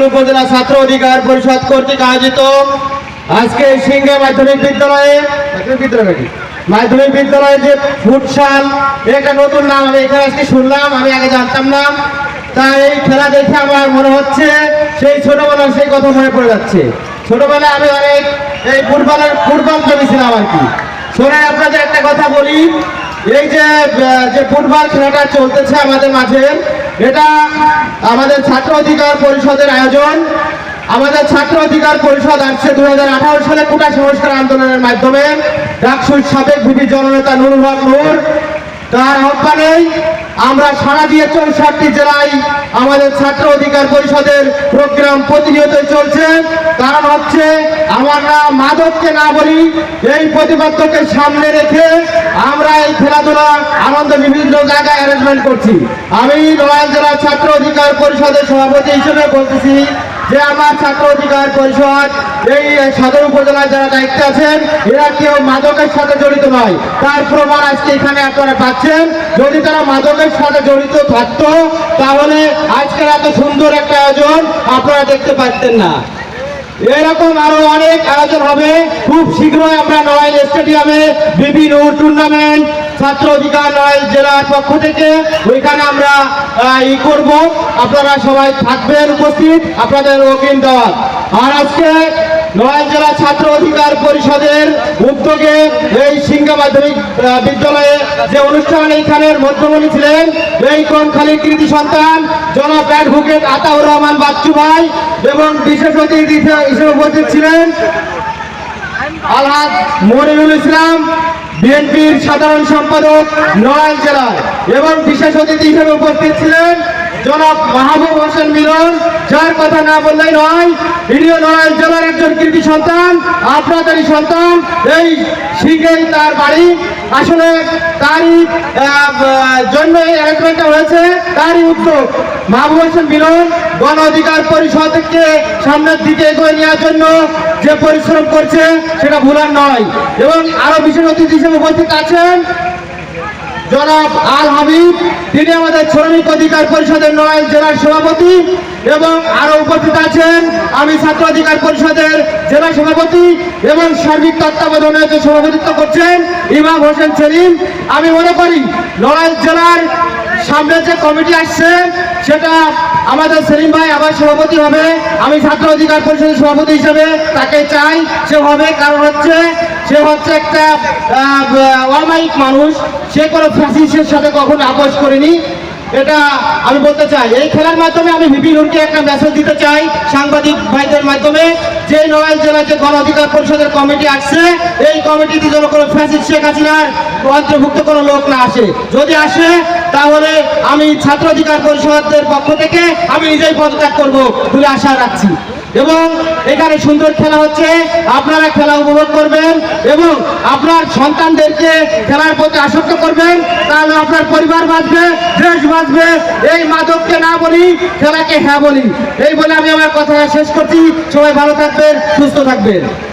সদর উপজেলা ছাত্র অধিকার পরিষদ কর্তৃক আয়োজিত আজকে সিংহে মাধ্যমিক বিদ্যালয়ে মাধ্যমিক বিদ্যালয় যে ফুটসাল একটা নতুন নাম, আমি এখানে আজকে শুনলাম, আমি আগে জানতাম না। তাই এই খেলা দেখে আমার মনে হচ্ছে সেই ছোটবেলার সেই কথা মনে পড়ে যাচ্ছে। ছোটবেলায় আমি অনেক এই ফুটবলের ফুটবল জমেছিলাম আর কি। শোনে, আপনাদের একটা কথা বলি, এই যে যে ফুটবল খেলাটা চলতেছে আমাদের মাঝে এটা আমাদের ছাত্র অধিকার পরিষদের আয়োজন। আমাদের ছাত্র অধিকার পরিষদ আসছে দু হাজার আঠারো সালে কোটা সংস্কার আন্দোলনের মাধ্যমে। ডাকসুর সাবেক ভিপি জননেতা নুরুল হক নূর। তার আহ্বানে আমরা সারা দিয়ে চৌষট্টি জেলায়। আমাদের ছাত্র অধিকার পরিষদের প্রোগ্রাম প্রতিনিয়ত চলছে। কারণ হচ্ছে, আমার না মাদককে না বলি, এই প্রতিপাদ্যকে সামনে রেখে আমরা এই খেলাধুলা আনন্দ বিভিন্ন জায়গায় অ্যারেঞ্জমেন্ট করছি। আমি নয়াল জেলা ছাত্র অধিকার পরিষদের সভাপতি হিসেবে বলতেছি যে আমার ছাত্র অধিকার পরিষদ, এই সদর উপজেলায় যারা দায়িত্বে আছেন, এরা কেউ মাদকের সাথে জড়িত নয়। তার প্রমাণ আজকে এখানে আপনারা পাচ্ছেন। যদি তারা মাদকের সাথে জড়িত থাকতো, তাহলে আজকের এত সুন্দর একটা আয়োজন আপনারা দেখতে পারতেন না। এরকম আরও অনেক আয়োজন হবে। খুব শীঘ্রই আমরা নড়াইল স্টেডিয়ামে বিভিন্ন টুর্নামেন্ট ছাত্র অধিকার নড়াইল জেলার পক্ষ থেকে ওইখানে আমরা ই করব। আপনারা সবাই থাকবেন উপস্থিত, আপনাদের অগ্রিম দেওয়ার। আর আজকে নড়াইল জেলা ছাত্র অধিকার পরিষদের উদ্যোগে এই সিংহা মাধ্যমিক বিদ্যালয়ে যে অনুষ্ঠান এইখানের মধ্যমণি ছিলেন, এই কমখালি কৃতি সন্তান জনাব অ্যাডভোকেট আতাউর রহমান বাচ্চু ভাই এবং বিশেষ অতিথি হিসেবে উপস্থিত ছিলেন। আলহাজ মনিরুল ইসলাম বিএনপির সাধারণ সম্পাদক নয়াল জেলায়। এবং বিশেষ অতিথি হিসেবে উপস্থিত ছিলেন জনাব মাহবুব হোসেন মিলন, যার কথা না বললেই নয় ইনিও নড়াইল জেলার একজন কৃতি সন্তান আপনাদেরই সন্তান, এই শিখেই তার বাড়ি। আসলে তারই জন্য এই অ্যারেঞ্জমেন্টটা হয়েছে, তারই উদ্যোগ। মাহবুব হোসেন মিলন, গণ অধিকার পরিষদকে সামনের দিকে এগিয়ে নেওয়ার জন্য যে পরিশ্রম করছে, সেটা ভুলার নয়। এবং আরও বিশেষ অতিথি হিসেবে উপস্থিত আছেন জনাব আল হাবিব, তিনি আমাদের শ্রমিক অধিকার পরিষদের নড়াইল জেলার সভাপতি এবং আরও উপস্থিত আছেন আমি ছাত্র অধিকার পরিষদের জেলা সভাপতি এবং সার্বিক তত্ত্বাবধানে যে সভাপতিত্ব করছেন ইমাম হোসেন সেলিম, আমি মনে করি নড়াইল জেলার সামনে যে কমিটি আসছে, সেটা আমাদের সেলিম ভাই আবার সভাপতি হবে। আমি ছাত্র অধিকার পরিষদের সভাপতি হিসেবে তাকে চাই সে হবে, কারণ হচ্ছে সে হচ্ছে একটা অমায়িক মানুষ। সে কোনো ফ্যাসিসের সাথে কখনো আপোষ করেনি। এটা আমি বলতে চাই, এই খেলার মাধ্যমে আমি ভিপি নুরকে একটা মেসেজ দিতে চাই সাংবাদিক ভাইদের মাধ্যমে, যে নড়াইল যে গণ অধিকার পরিষদের কমিটি আসছে, এই কমিটিতে যেন কোনো ফ্যাসিস শেখ হাসিনার অন্তর্ভুক্ত কোনো লোক না আসে। যদি আসে তাহলে আমি ছাত্র অধিকার পরিষদের পক্ষ থেকে আমি নিজেই পদত্যাগ করব বলে আশা রাখছি। এবং এখানে সুন্দর খেলা হচ্ছে, আপনারা খেলা উপভোগ করবেন এবং আপনার সন্তানদেরকে খেলার প্রতি আসক্ত করবেন, তাহলে আপনার পরিবার বাঁচবে, দেশ বাঁচবে। এই মাদককে না বলি, খেলাকে হ্যাঁ বলি। এই বলে আমি আমার কথা শেষ করছি। সবাই ভালো থাকবেন, সুস্থ থাকবেন।